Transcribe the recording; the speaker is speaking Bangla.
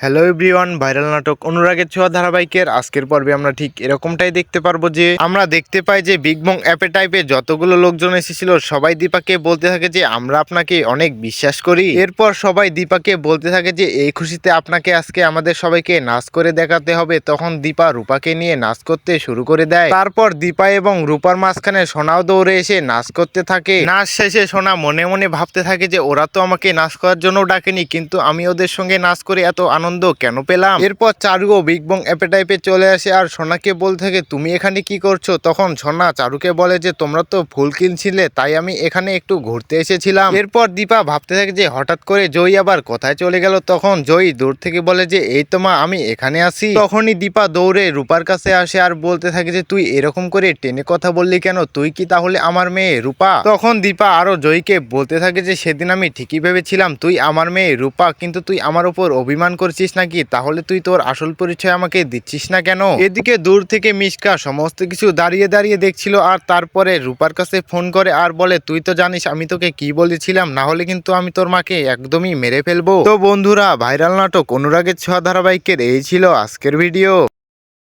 হ্যালো এভরিওয়ান ভাইরাল নাটক অনুরাগের ছোঁয়া ধারাবাহিকের আজকের পর্বে আমরা ঠিক এরকমটাই দেখতে পারব যে আমরা দেখতে পাই যে বিগ বং অ্যাপে টাইপে যতগুলো লোকজন এসেছিল সবাই দীপাকে বলতে থাকে যে আমরা আপনাকে অনেক বিশ্বাস করি এরপর সবাই দীপাকে বলতে থাকে যে এই খুশিতে আপনাকে আজকে আমাদের সবাইকে নাচ করে দেখাতে হবে তখন দীপা রূপাকে নিয়ে নাচ করতে শুরু করে দেয় তারপর দীপা এবং রূপার মাঝখানে সোনাও দৌড়ে এসে নাচ করতে থাকে নাচ শেষে সোনা মনে মনে ভাবতে থাকে যে ওরা তো আমাকে নাচ করার জন্য ডাকেনি কিন্তু আমি ওদের সঙ্গে নাচ করে এত আনন্দ কেন পেলাম? এরপর চারুও বিগ বং অ্যাপে টাইপে চলে আসে আর সোনাকে বলতে থাকে, তুমি এখানে কি করছ? তখন সোনা চারুকে বলে যে, তোমরা তো ফুল কিনছিলে, তাই আমি এখানে একটু ঘুরতে এসেছিলাম। এরপর দীপা ভাবতে থাকে যে, হঠাৎ করে জয়ী আবার কোথায় চলে গেল? তখন জয়ী দূর থেকে বলে যে, এই তো মা, আমি এখানে আসি তখনই দীপা দৌড়ে রূপার কাছে আসে আর বলতে থাকে যে, তুই এরকম করে টেনে কথা বললি কেন? তুই কি তাহলে আমার মেয়ে রূপা? তখন দীপা আরও জয়ীকে বলতে থাকে যে, সেদিন আমি ঠিকই ভেবেছিলাম, তুই আমার মেয়ে রূপা, কিন্তু তুই আমার উপর অভিমান করছিস। নাকি? তাহলে তুই তোর আসল পরিচয় আমাকে দিচ্ছিস না কেন? এদিকে দূর থেকে মিশকা সমস্ত কিছু দাঁড়িয়ে দাঁড়িয়ে দেখছিল আর তারপরে রূপার কাছে ফোন করে আর বলে, তুই তো জানিস আমি তোকে কি বলেছিলাম? না হলে কিন্তু আমি তোর মাকে একদমই মেরে ফেলব। তো বন্ধুরা, ভাইরাল নাটক অনুরাগের ছোঁয়া ধারাবাহিকের এই ছিল আজকের ভিডিও।